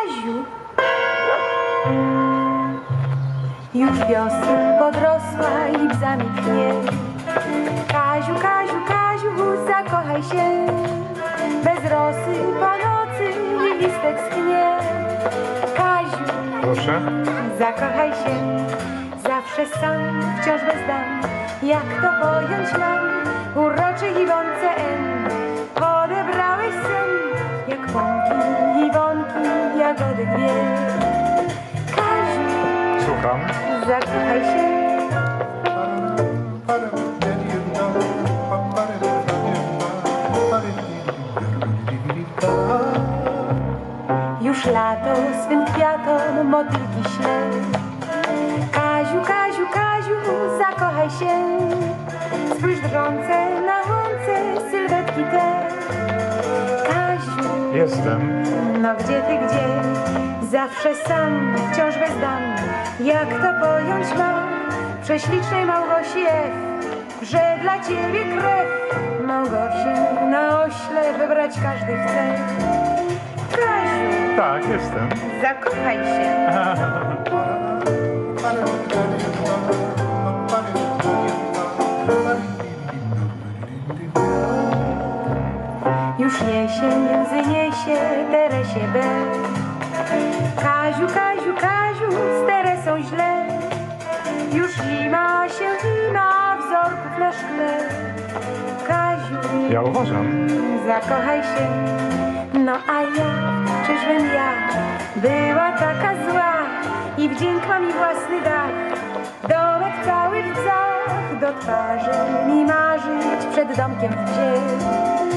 Kaziu. Już wiosna podrosła i bzami tchnie. Kaziu, Kaziu, Kaziu, zakochaj się. Bez rosy po nocy listek schnie. Kaziu, Proszę. zakochaj się. Zawsze sam, wciąż bez dam. Jak to pojąć mam? Jagody dwie. Kaziu, Słucham. zakochaj się. Już lato swym kwiatom motylki śle. Kaziu, Kaziu, Kaziu, zakochaj się. Spójrz drżące na łące sylwetki te. Kaziu, Jestem. No gdzie ty, gdzie? Zawsze sam, wciąż bez dam. Jak to pojąć mam? Prześlicznej Małgosi F, że dla ciebie krew. Małgosi na ośle wybrać każdy chce. Kaziu, Tak, jestem. zakochaj się. Już jesień między niesie Teresie B. Kaziu, Kaziu, Kaziu, z Teresą źle. Już zima się wina wzorków na szkle. Kaziu, Ja uważam. zakochaj się. No a ja, czyżbym ja była taka zła i wdzięk ma mi własny dach. Domek cały w bzach, do twarzy mi marzyć przed domkiem w Jestem.